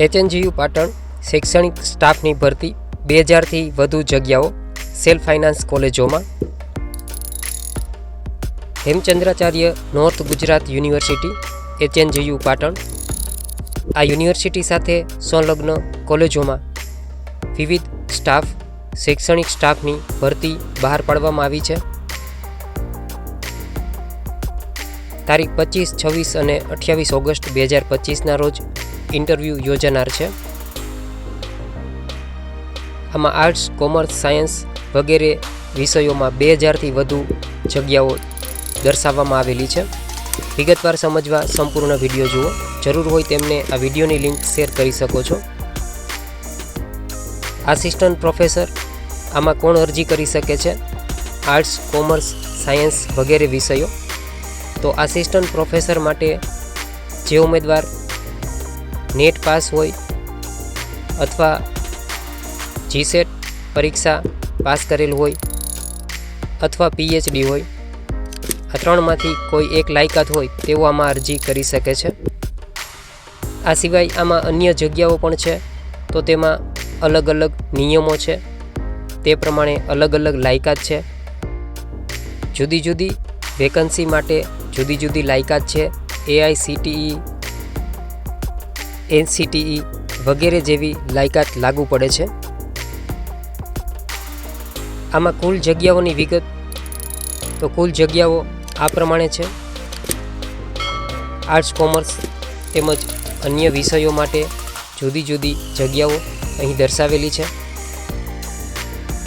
HNGU Patan શૈક્ષણિક સ્ટાફની ભરતી બે હજારથી વધુ જગ્યાઓ સેલ્ફ ફાઇનાન્સ કોલેજોમાં. Hemchandracharya north Gujarat university HNGU Patan. આ યુનિવર્સિટી સાથે સંલગ્ન કોલેજોમાં વિવિધ સ્ટાફ, શૈક્ષણિક સ્ટાફની ભરતી બહાર પાડવામાં આવી છે. તારીખ પચીસ, છવ્વીસ અને અઠ્યાવીસ ઓગસ્ટ બે હજાર પચીસના રોજ ઇન્ટરવ્યૂ યોજાનાર છે. આમાં આર્ટ્સ કોમર્સ સાયન્સ વગેરે વિષયોમાં બે હજારથી વધુ જગ્યાઓ દર્શાવવામાં આવેલી છે. વિગતવાર સમજવા સંપૂર્ણ વીડિયો જુઓ. જરૂર હોય તેમને આ વિડીયોની લિંક શેર કરી શકો છો. આસિસ્ટન્ટ પ્રોફેસર આમાં કોણ અરજી કરી શકે છે? આર્ટ્સ કોમર્સ સાયન્સ વગેરે વિષયો. તો આસિસ્ટન્ટ પ્રોફેસર માટે જે ઉમેદવાર નેટ પાસ હોય અથવા જીસેટ પરીક્ષા પાસ કરેલ હોય અથવા પીએચડી હોય, આ ત્રણમાંથી કોઈ એક લાયકાત હોય તેઓ આમાં અરજી કરી શકે છે. આ સિવાય આમાં અન્ય જગ્યાઓ પણ છે, તો તેમાં અલગ અલગ નિયમો છે. તે પ્રમાણે અલગ અલગ લાયકાત છે. જુદી જુદી વેકન્સી માટે જુદી જુદી લાયકાત છે. એઆઈસીટીઈ એનસીટીઈ વગેરે જેવી લાયકાત લાગુ પડે છે. આમાં કુલ જગ્યાઓની વિગત, તો કુલ જગ્યાઓ આ પ્રમાણે છે. આર્ટ્સ, કોમર્સ તેમજ અન્ય વિષયો માટે જુદી જુદી જગ્યાઓ અહીં દર્શાવેલી છે.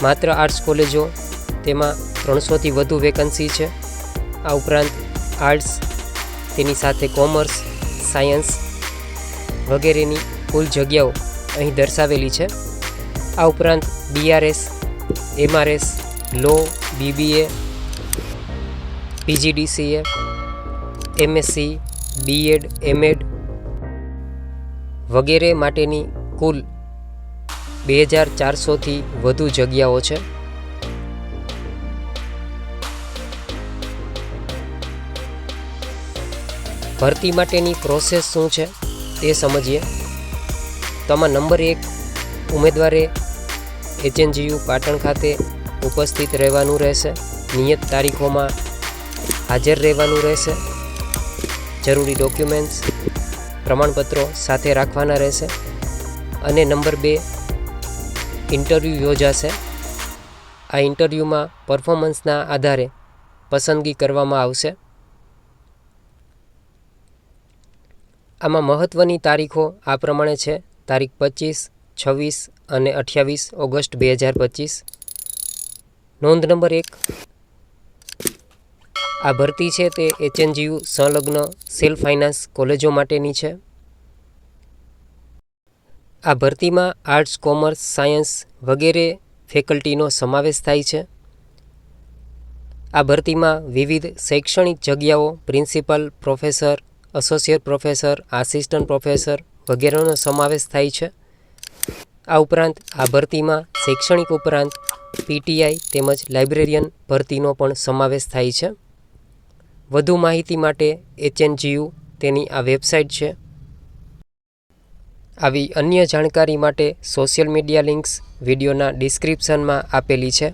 માત્ર આર્ટ્સ કોલેજો તેમાં ત્રણસોથી વધુ વેકન્સી છે. આ ઉપરાંત આર્ટ્સ, તેની સાથે કોમર્સ, સાયન્સ વગેરેની કુલ જગ્યાઓ અહીં દર્શાવેલી છે. આ ઉપરાંત BRS MRS law BBA PGDCA MSc BEd MEd વગેરે માટેની કુલ બે હજાર ચારસોથી વધુ જગ્યાઓ છે. ભરતી માટેની પ્રોસેસ શું છે? તે સમજીએ. તો આમાં નંબર એક ઉમેદવારે એચએનજીયુ પાટણ ખાતે ઉપસ્થિત રહેવાનું રહેશે. નિયત તારીખોમાં હાજર રહેવાનું રહેશે. જરૂરી ડોક્યુમેન્ટ્સ પ્રમાણપત્રો સાથે રાખવાના રહેશે. અને નંબર બે, ઇન્ટરવ્યૂ યોજાશે. આ ઇન્ટરવ્યૂમાં પરફોર્મન્સના આધારે પસંદગી કરવામાં આવશે. આમાં મહત્ત્વની તારીખો આ પ્રમાણે છે. તારીખ પચીસ, છવ્વીસ અને અઠ્યાવીસ ઓગસ્ટ બે હજાર પચીસ. નોંધ નંબર એક. આ ભરતી છે તે એચએનજીયુ સંલગ્ન સેલ્ફ ફાઇનાન્સ કોલેજો માટેની છે. આ ભરતીમાં આર્ટ્સ, કોમર્સ, સાયન્સ વગેરે ફેકલ્ટીનો સમાવેશ થાય છે. આ ભરતીમાં વિવિધ શૈક્ષણિક જગ્યાઓ, principal, professor associate professor assistant professor વગેરેનો સમાવેશ થાય છે. આ ઉપરાંત આ ભરતીમાં શૈક્ષણિક ઉપરાંત પીટીઆઈ તેમજ લાઇબ્રેરિયન ભરતીનો પણ સમાવેશ થાય છે. વધુ માહિતી માટે એચએનજીયુ તેની આ વેબસાઇટ છે. આવી અન્ય જાણકારી માટે સોશિયલ મીડિયા લિંક્સ વિડીયોના ડિસ્ક્રિપ્શનમાં આપેલી છે.